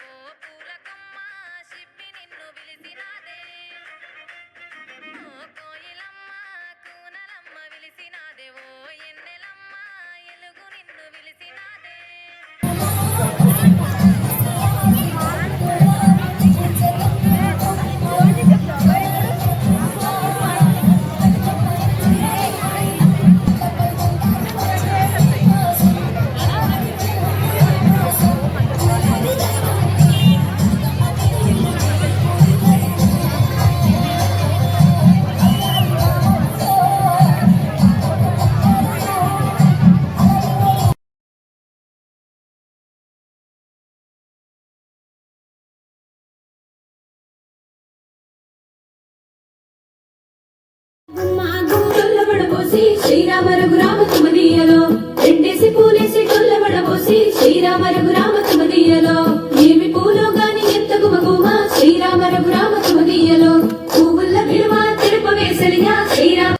वो శ్రీరామ రఘురామ తుమదీయలో రెండేసి పూలేసి కొల్ల పడబోసి శ్రీరామ రఘురామ తుమదీయలో ఏమి పూలో గాని ఎంత గుమగుమ శ్రీరామ రఘురామ తుమదీయలో పువ్వుల విలువ తిరుప శ్రీరామ